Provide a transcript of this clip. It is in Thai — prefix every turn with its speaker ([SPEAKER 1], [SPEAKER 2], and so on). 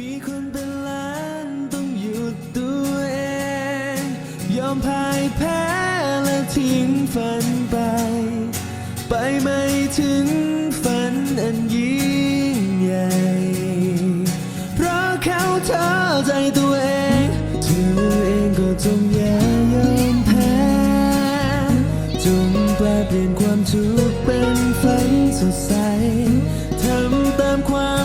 [SPEAKER 1] มีคนเป็นล้านต้องหยุดตัวเอง ยอมพ่ายแพ้และทิ้งฝันไป ไปไม่ถึงฝันอันยิ่งใหญ่ เพราะเขาเธอใจตัวเองเธอเองก็จงอย่ายอมแพ้จงแปลเปลี่ยนความทุกข์เป็นฝันสดใสทำตามความ